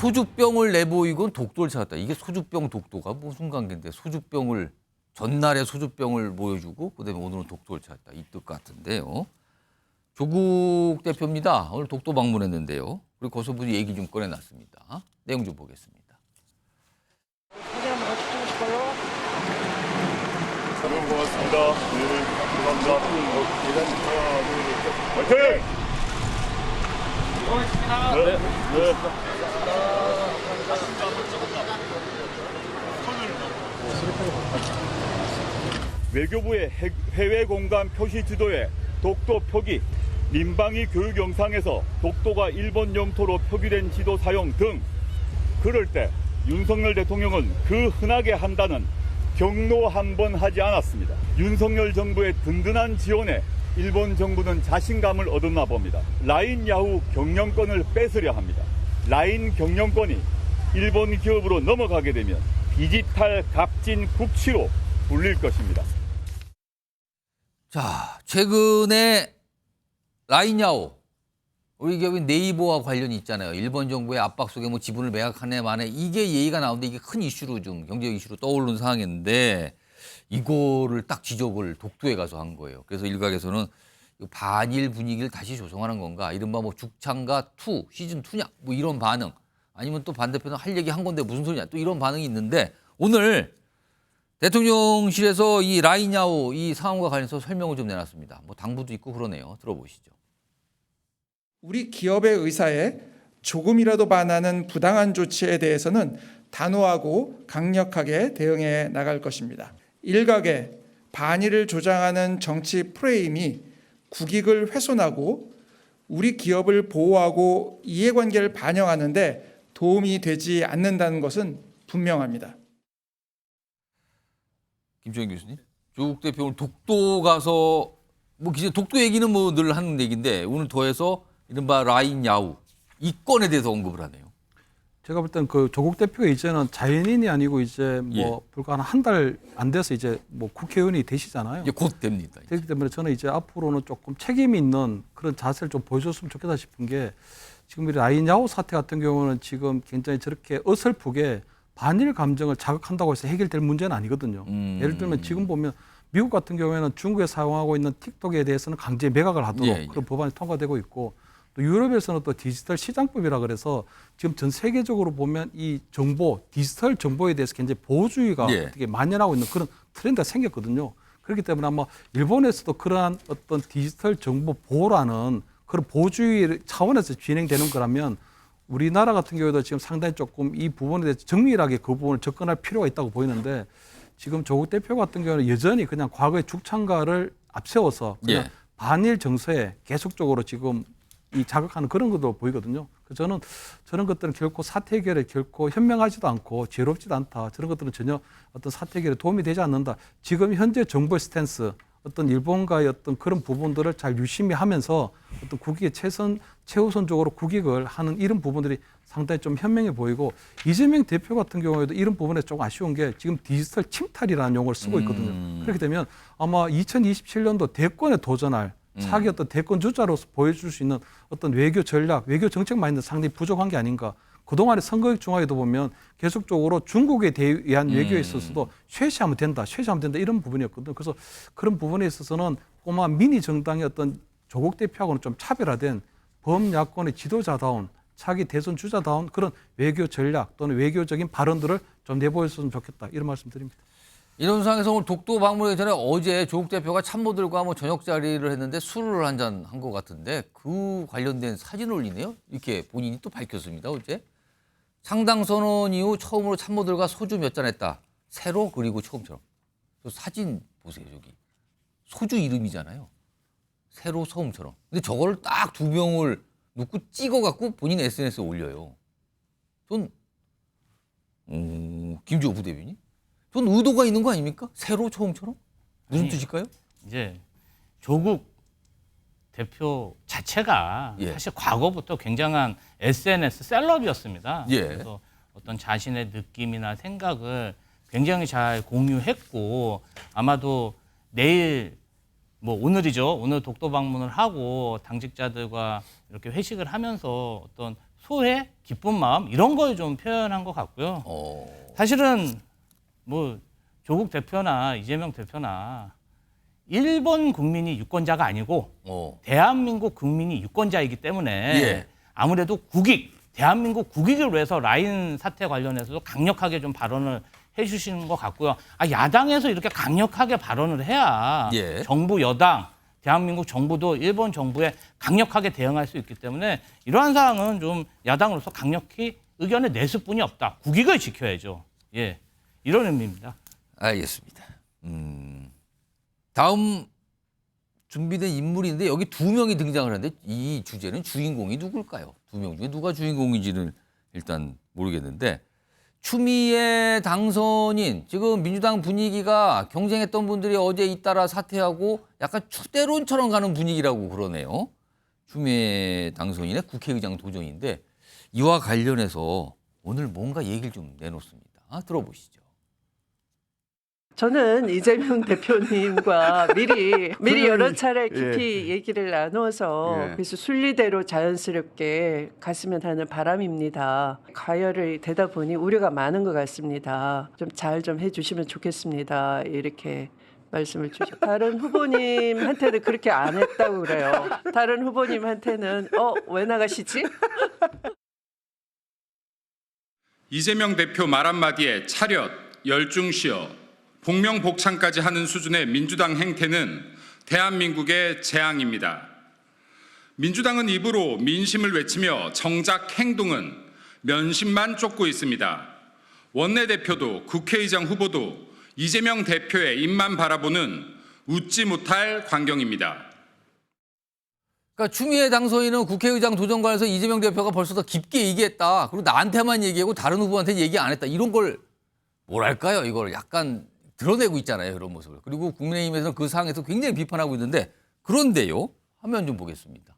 소주병을 내보이곤 독도를 찾았다. 이게 소주병 독도가 무슨 관계인데 소주병을 전날에 소주병을 보여주고 그다음에 오늘은 독도를 찾았다. 이 뜻 같은데요. 조국 대표입니다. 오늘 독도 방문했는데요. 그리고 거기서부터 얘기 좀 꺼내놨습니다. 내용 좀 보겠습니다. 여러분 고맙습니다. 네, 감사합니다. 하나, 둘, 셋. 화이팅! 고맙습니다. 네, 네. 외교부의 해- 해외 공간 표시 지도에 독도 표기, 민방위 교육 영상에서 독도가 일본 영토로 표기된 지도 사용 등 그럴 때 윤석열 대통령은 그 흔하게 한다는 경로 한 번 하지 않았습니다. 윤석열 정부의 든든한 지원에 일본 정부는 자신감을 얻었나 봅니다. 라인 야후 경영권을 뺏으려 합니다. 라인 경영권이 일본 기업으로 넘어가게 되면 디지털 갑진 국치로 불릴 것입니다. 자, 최근에 라인야오 우리 기업인 네이버와 관련이 있잖아요. 일본 정부의 압박 속에 뭐 지분을 매각하네 마네 이게 얘기가 나오는데 이게 큰 이슈로 좀 경제 이슈로 떠오르는 상황인데 이거를 딱 지적을 독도에 가서 한 거예요. 그래서 일각에서는 이 반일 분위기를 다시 조성하는 건가? 이른바 뭐 죽창가 2 시즌 2냐? 뭐 이런 반응. 아니면 또 반대편은 할 얘기 한 건데 무슨 소리냐? 또 이런 반응이 있는데 오늘 대통령실에서 이 라인야오 이 상황과 관련해서 설명을 좀 내놨습니다. 뭐 당부도 있고 그러네요. 들어보시죠. 우리 기업의 의사에 조금이라도 반하는 부당한 조치에 대해서는 단호하고 강력하게 대응해 나갈 것입니다. 일각의 반일을 조장하는 정치 프레임이 국익을 훼손하고 우리 기업을 보호하고 이해관계를 반영하는데 도움이 되지 않는다는 것은 분명합니다. 김정인 교수님. 조국 대표 오늘 독도 가서 뭐 기자 독도 얘기는 뭐 늘 하는 얘기인데 오늘 더해서 이른바 라인야오 이 건에 대해서 언급을 하네요. 제가 볼 땐 그 조국 대표가 이제는 자연인이 아니고 이제 뭐 예. 불과 한 달 안 돼서 이제 뭐 국회의원이 되시잖아요. 이제 곧 됩니다. 그렇기 때문에 저는 이제 앞으로는 조금 책임 있는 그런 자세를 좀 보여줬으면 좋겠다 싶은 게 지금 이 라인야오 사태 같은 경우는 지금 굉장히 저렇게 어설프게 반일 감정을 자극한다고 해서 해결될 문제는 아니거든요. 음. 예를 들면 지금 보면 미국 같은 경우에는 중국에 사용하고 있는 틱톡에 대해서는 강제 매각을 하도록 예, 예. 그런 법안이 통과되고 있고 또 유럽에서는 또 디지털 시장법이라 그래서 지금 전 세계적으로 보면 이 정보 디지털 정보에 대해서 굉장히 보호주의가 예. 어떻게 만연하고 있는 그런 트렌드가 생겼거든요. 그렇기 때문에 아마 일본에서도 그러한 어떤 디지털 정보 보호라는 그런 보호주의 차원에서 진행되는 거라면 우리나라 같은 경우에도 지금 상당히 조금 이 부분에 대해서 정밀하게 그 부분을 접근할 필요가 있다고 보이는데 지금 조국 대표 같은 경우는 여전히 그냥 과거의 죽창가를 앞세워서 그냥 예. 반일 정서에 계속적으로 지금 이 자극하는 그런 것도 보이거든요. 저는 저런 것들은 결코 사태 해결에 결코 현명하지도 않고 지혜롭지도 않다. 저런 것들은 전혀 어떤 사태 해결에 도움이 되지 않는다. 지금 현재 정부의 스탠스, 어떤 일본과의 어떤 그런 부분들을 잘 유심히 하면서 어떤 국익의 최선 최우선적으로 국익을 하는 이런 부분들이 상당히 좀 현명해 보이고 이재명 대표 같은 경우에도 이런 부분에 조금 아쉬운 게 지금 디지털 침탈이라는 용어를 쓰고 있거든요. 음. 그렇게 되면 아마 2027년도 대권에 도전할 차기 어떤 대권 주자로서 보여줄 수 있는 어떤 외교 전략, 외교 정책 마인드 상당히 부족한 게 아닌가. 그동안의 선거역 중화에도 보면 계속적으로 중국에 대한 외교에 있어서도 쇄시하면 된다, 쇄시하면 된다 이런 부분이었거든요. 그래서 그런 부분에 있어서는 꼬마 미니 정당의 어떤 조국 대표하고는 좀 차별화된 범야권의 지도자다운 차기 대선 주자다운 그런 외교 전략 또는 외교적인 발언들을 좀 내보였으면 좋겠다 이런 말씀드립니다. 이런 상황에서 오늘 독도 방문하기 전에 어제 조국 대표가 참모들과 뭐 저녁 자리를 했는데 술을 한 잔 한 것 같은데 그 관련된 사진 올리네요. 이렇게 본인이 또 밝혔습니다. 어제 상당 선언 이후 처음으로 참모들과 소주 몇 잔 했다. 새로 그리고 처음처럼. 저 사진 보세요 저기 소주 이름이잖아요. 새로 처음처럼. 근데 저걸 딱두 병을 놓고 찍어갖고 본인 SNS에 올려요. 전 음, 김주호 부대변인? 전 의도가 있는 거 아닙니까? 새로 처음처럼? 무슨 아니, 뜻일까요? 이제 조국 대표 자체가 예. 사실 과거부터 굉장한 SNS 셀럽이었습니다. 예. 그래서 어떤 자신의 느낌이나 생각을 굉장히 잘 공유했고 아마도 내일 뭐 오늘이죠. 오늘 독도 방문을 하고 당직자들과 이렇게 회식을 하면서 어떤 소회, 기쁜 마음 이런 걸 좀 표현한 것 같고요. 어. 사실은 뭐 조국 대표나 이재명 대표나 일본 국민이 유권자가 아니고 어. 대한민국 국민이 유권자이기 때문에 예. 아무래도 국익, 대한민국 국익을 위해서 라인 사태 관련해서도 강력하게 좀 발언을 해주시는 것 같고요. 아, 야당에서 이렇게 강력하게 발언을 해야 예. 정부, 여당, 대한민국 정부도 일본 정부에 강력하게 대응할 수 있기 때문에 이러한 사항은 좀 야당으로서 강력히 의견을 냈을 뿐이 없다. 국익을 지켜야죠. 예, 이런 의미입니다. 알겠습니다. 음. 다음 준비된 인물인데 여기 두 명이 등장을 하는데 이 주제는 주인공이 누굴까요? 두 명 중에 누가 주인공인지는 일단 모르겠는데 추미애 당선인 지금 민주당 분위기가 경쟁했던 분들이 어제 잇따라 사퇴하고 약간 추대론처럼 가는 분위기라고 그러네요. 추미애 당선인의 국회의장 도전인데 이와 관련해서 오늘 뭔가 얘기를 좀 내놓습니다. 들어보시죠. 저는 이재명 대표님과 미리 미리 여러 차례 깊이 얘기를 나눠서 예. 그래서 순리대로 자연스럽게 갔으면 하는 바람입니다. 가열을 되다 보니 우려가 많은 것 같습니다. 좀 잘 좀 해주시면 좋겠습니다. 이렇게 말씀을 주시고 다른 후보님한테는 그렇게 안 했다고 그래요. 다른 후보님한테는 어 왜 나가시지? 이재명 대표 말 한마디에 차렷, 열중시어, 복명복창까지 하는 수준의 민주당 행태는 대한민국의 재앙입니다. 민주당은 입으로 민심을 외치며 정작 행동은 면심만 쫓고 있습니다. 원내대표도 국회의장 후보도 이재명 대표의 입만 바라보는 웃지 못할 광경입니다. 그러니까 추미애 당선인은 국회의장 도전 관해서 이재명 대표가 벌써 더 깊게 얘기했다. 그리고 나한테만 얘기하고 다른 후보한테 얘기 안 했다. 이런 걸 뭐랄까요? 이걸 약간 드러내고 있잖아요. 그런 모습을. 그리고 국민의힘에서는 그 상황에서 굉장히 비판하고 있는데 그런데요. 화면 좀 보겠습니다.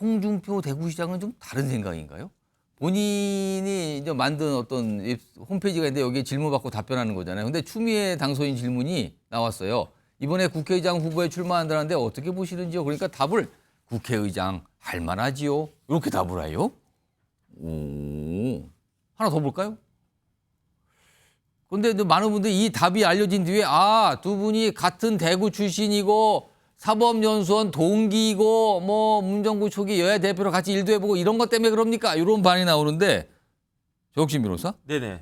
홍준표 대구시장은 좀 다른 생각인가요? 본인이 이제 만든 어떤 웹- 홈페이지가 있는데 여기에 질문 받고 답변하는 거잖아요. 근데 추미애 당선인 질문이 나왔어요. 이번에 국회의장 후보에 출마한다는데 어떻게 보시는지요? 그러니까 답을 국회의장 할 만하지요. 이렇게 답을 해요. 오. 하나 더 볼까요? 근데 많은 분들이 이 답이 알려진 뒤에 아, 두 분이 같은 대구 출신이고 사법연수원 동기이고 뭐 문정구 초기 여야 대표로 같이 일도 해보고 이런 것 때문에 그럽니까? 이런 반이 나오는데 조혁신 변호사? 네네.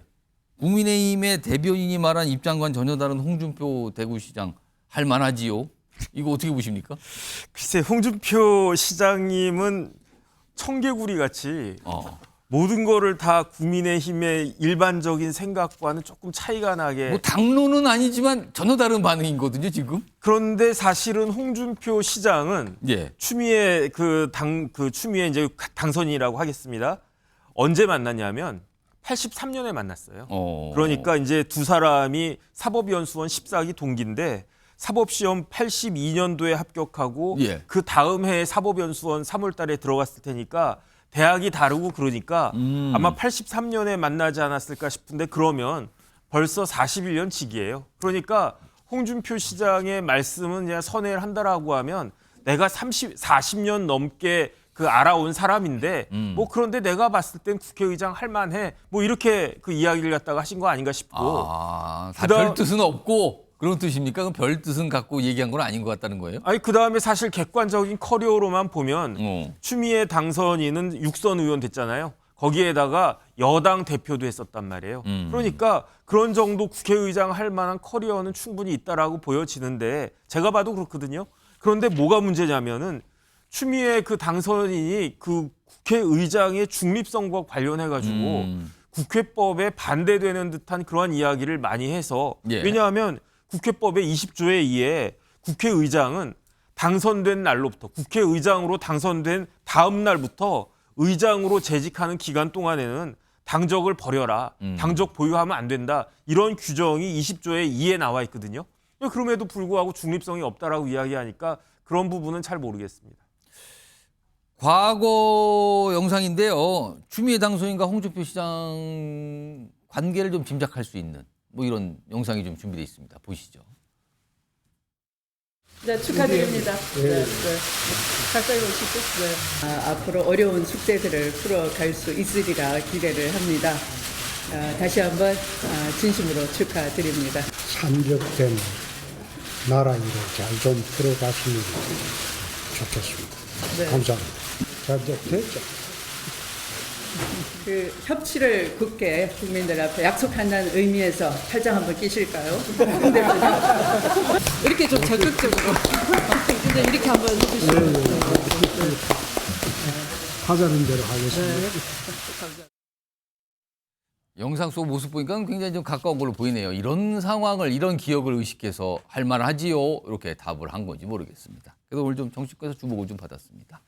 국민의힘의 대변인이 말한 입장과는 전혀 다른 홍준표 대구시장 할 만하지요? 이거 어떻게 보십니까? 글쎄 홍준표 시장님은 청개구리 같이 어. 모든 거를 다 국민의힘의 일반적인 생각과는 조금 차이가 나게 뭐 당론은 아니지만 전혀 다른 반응이거든요, 지금. 그런데 사실은 홍준표 시장은 예. 추미애 그당그 추미애 이제 당선인이라고 하겠습니다. 언제 만났냐면 83년에 만났어요. 어. 그러니까 이제 두 사람이 사법연수원 14기 동기인데 사법시험 82년도에 합격하고 예. 그 다음 해에 사법연수원 3월 달에 들어갔을 테니까 대학이 다르고 그러니까 음. 아마 83년에 만나지 않았을까 싶은데 그러면 벌써 41년 지기예요. 그러니까 홍준표 시장의 말씀은 그냥 선회를 한다라고 하면 내가 30, 40년 넘게 그 알아온 사람인데 음. 뭐 그런데 내가 봤을 땐 국회의장 할 만해 뭐 이렇게 그 이야기를 갖다가 하신 거 아닌가 싶고 아, 다 그다음- 별 뜻은 없고 그런 뜻입니까? 그럼 별 뜻은 갖고 얘기한 건 아닌 것 같다는 거예요? 아니 그 다음에 사실 객관적인 커리어로만 보면 어. 추미애 당선인은 육선 의원 됐잖아요. 거기에다가 여당 대표도 했었단 말이에요. 음. 그러니까 그런 정도 국회의장 할 만한 커리어는 충분히 있다라고 보여지는데 제가 봐도 그렇거든요. 그런데 뭐가 문제냐면은 추미애 그 당선인이 그 국회의장의 중립성과 관련해 가지고 음. 국회법에 반대되는 듯한 그러한 이야기를 많이 해서 예. 왜냐하면 국회법의 20조에 의해 국회의장은 당선된 날로부터 국회의장으로 당선된 다음 날부터 의장으로 재직하는 기간 동안에는 당적을 버려라. 음. 당적 보유하면 안 된다. 이런 규정이 20조에 2에 나와 있거든요. 그럼에도 불구하고 중립성이 없다라고 이야기하니까 그런 부분은 잘 모르겠습니다. 과거 영상인데요. 추미애 당선인과 홍준표 시장 관계를 좀 짐작할 수 있는 뭐 이런 영상이 좀 준비되어 있습니다. 보시죠. 네, 축하드립니다. 네, 네. 가까이 오시죠. 네. 아, 앞으로 어려운 숙제들을 풀어갈 수 있으리라 기대를 합니다. 아, 다시 한번 아, 진심으로 축하드립니다. 산적된 나라 일을 잘 좀 풀어가시면 좋겠습니다. 네. 감사합니다. 잘 됐죠? 그 협치를 굳게 국민들 앞에 약속한다는 의미에서 팔짱 한번 끼실까요? 이렇게 좀 적극적으로. 근데 이렇게 한번 해주시면. 하자는 대로 하겠습니다. 영상 속 모습 보니까 굉장히 좀 가까운 걸로 보이네요. 이런 상황을 이런 기억을 의식해서 할 만하지요. 이렇게 답을 한 건지 모르겠습니다. 그래도 오늘 좀 정치권에서 주목을 좀 받았습니다.